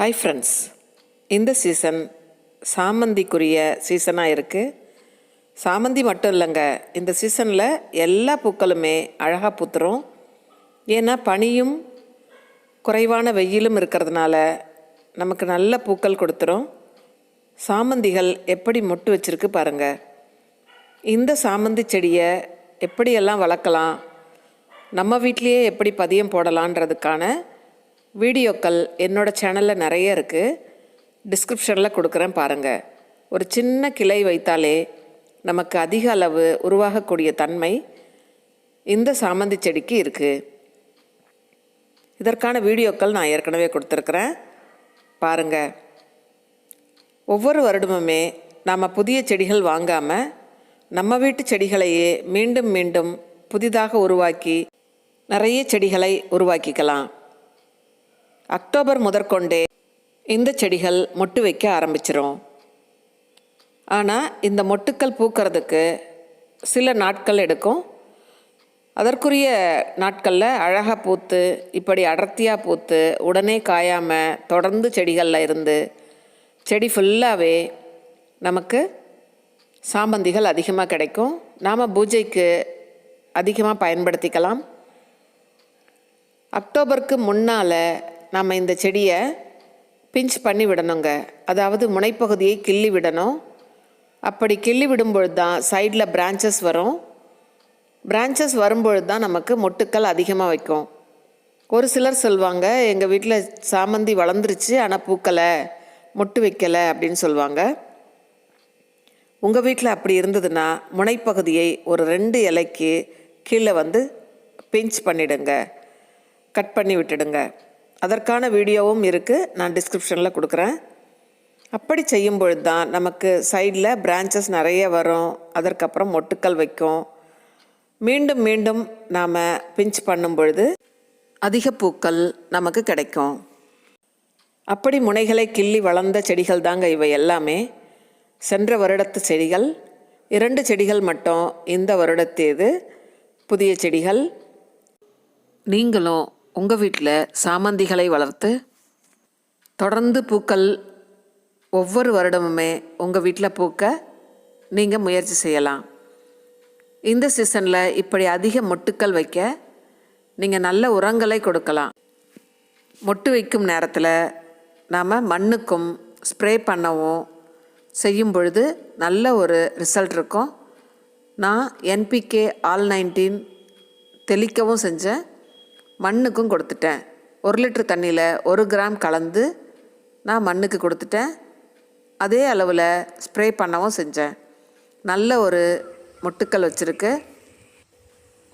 Hi friends இந்த season சாமந்திக்குரிய சீசனாக இருக்குது சாமந்தி மட்டும் இல்லைங்க. இந்த சீசனில் எல்லா பூக்களுமே அழகாக பூத்துரும். ஏன்னா பனியும் குறைவான வெயிலும் இருக்கிறதுனால நமக்கு நல்ல பூக்கள் கொடுத்துரும். சாமந்திகள் எப்படி மொட்டு வச்சிருக்கு பாருங்கள் இந்த சாமந்தி செடியை எப்படியெல்லாம் வளர்க்கலாம் நம்ம வீட்லேயே எப்படி பதியம் போடலான்றதுக்கான வீடியோக்கள் என்னோடய சேனலில் நிறைய இருக்குது டிஸ்கிரிப்ஷனில் கொடுக்குறேன் பாருங்கள் ஒரு சின்ன கிளை வைத்தாலே நமக்கு அதிக அளவு உருவாகக்கூடிய தன்மை இந்த சாமந்தி செடிக்கு இருக்குது இதற்கான வீடியோக்கள் நான் ஏற்கனவே கொடுத்துருக்குறேன். பாருங்கள் ஒவ்வொரு வருடமுமே நாம் புதிய செடிகள் வாங்காமல் நம்ம வீட்டு செடிகளையே மீண்டும் மீண்டும் புதிதாக உருவாக்கி நிறைய செடிகளை உருவாக்கிக்கலாம். அக்டோபர் முதற்கொண்டே இந்த செடிகள் மொட்டு வைக்க ஆரம்பிச்சிரும். ஆனால் இந்த மொட்டுக்கள் பூக்கிறதுக்கு சில நாட்கள் எடுக்கும். அதற்குரிய நாட்களில் அழகாக பூத்து இப்படி அடர்த்தியாக பூத்து உடனே காயாமல் தொடர்ந்து செடிகளில் இருந்து செடி ஃபுல்லாகவே நமக்கு சாமந்திகள் அதிகமாக கிடைக்கும். நாம் பூஜைக்கு அதிகமாக பயன்படுத்திக்கலாம். அக்டோபருக்கு முன்னால் நம்ம இந்த செடியை பிஞ்ச் பண்ணி விடணுங்க. அதாவது முனைப்பகுதியை கிள்ளி விடணும். அப்படி கிள்ளி விடும்பொழுது தான் சைடில் பிரான்ச்சஸ் வரும். பிரான்ச்சஸ் வரும்பொழுது தான் நமக்கு மொட்டுக்கள் அதிகமாக வைக்கும். ஒரு சிலர் சொல்லுவாங்க எங்கள் வீட்டில் சாமந்தி வளர்ந்துருச்சு ஆனால் பூக்கலை மொட்டு வைக்கலை அப்படின்னு சொல்லுவாங்க உங்கள் வீட்டில் அப்படி இருந்ததுன்னா முனைப்பகுதியை ஒரு ரெண்டு இலைக்கு கீழே வந்து பிஞ்ச் பண்ணிடுங்க. கட் பண்ணி விட்டுடுங்க. அதற்கான வீடியோவும் இருக்குது நான் டிஸ்கிரிப்ஷனில் கொடுக்குறேன். அப்படி செய்யும் பொழுது தான் நமக்கு சைடில் பிரான்ச்சஸ் நிறைய வரும். அதற்கப்புறம் மொட்டுக்கள் வைக்கும். மீண்டும் மீண்டும் நாம் பிஞ்ச் பண்ணும் பொழுது அதிக பூக்கள் நமக்கு கிடைக்கும். அப்படி முனைகளை கிள்ளி வளர்ந்த செடிகள் தாங்க இவை எல்லாமே. சென்ற வருடத்து செடிகள் இரண்டு செடிகள் மட்டும் இந்த வருடத்தேது. புதிய செடிகள் நீங்களும் உங்கள் வீட்டில் சாமந்திகளை வளர்த்து தொடர்ந்து பூக்கள் ஒவ்வொரு வருடமுமே உங்கள் வீட்டில் பூக்க நீங்கள் முயற்சி செய்யலாம். இந்த சீசனில் இப்படி அதிக மொட்டுக்கள் வைக்க நீங்கள் நல்ல உரங்களை கொடுக்கலாம். மொட்டு வைக்கும் நேரத்தில் நாம் மண்ணுக்கும் ஸ்ப்ரே பண்ணவும் செய்யும் பொழுது நல்ல ஒரு ரிசல்ட் இருக்கும். நான் என்பிகே ஆல் நைன்டீன் தெளிக்கவும் செஞ்சேன். மண்ணுக்கும் கொடுத்துட்டேன். ஒரு லிட்டர் தண்ணியில் ஒரு கிராம் கலந்து நான் மண்ணுக்கு கொடுத்துட்டேன். அதே அளவில் ஸ்ப்ரே பண்ணவும் செஞ்சேன். நல்ல ஒரு மொட்டுக்கள் வச்சுருக்கு.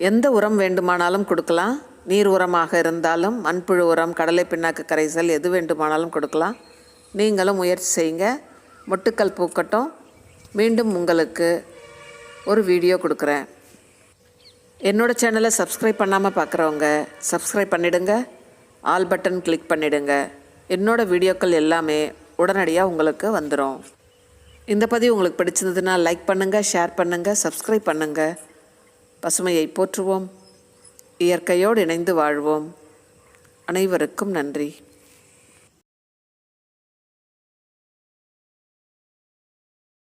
எந்த உரம் வேண்டுமானாலும் கொடுக்கலாம். நீர் உரமாக இருந்தாலும் மண்புழு உரம் கடலை பிண்ணாக்கு கரைசல் எது வேண்டுமானாலும் கொடுக்கலாம். நீங்களும் முயற்சி செய்யுங்க. மொட்டுக்கள் பூக்கட்டும். மீண்டும் உங்களுக்கு ஒரு வீடியோ கொடுக்குறேன். என்னோடய சேனலை சப்ஸ்கிரைப் பண்ணாமல் பார்க்குறவங்க சப்ஸ்கிரைப் பண்ணிவிடுங்க ஆல் பட்டன் கிளிக் பண்ணிவிடுங்க என்னோடய வீடியோக்கள் எல்லாமே உடனடியாக உங்களுக்கு வந்துடும் இந்த பதிவு உங்களுக்கு பிடிச்சிருந்ததுன்னா லைக் பண்ணுங்கள் ஷேர் பண்ணுங்கள் சப்ஸ்கிரைப் பண்ணுங்கள் பசுமையை போற்றுவோம். இயற்கையோடு இணைந்து வாழ்வோம். அனைவருக்கும் நன்றி.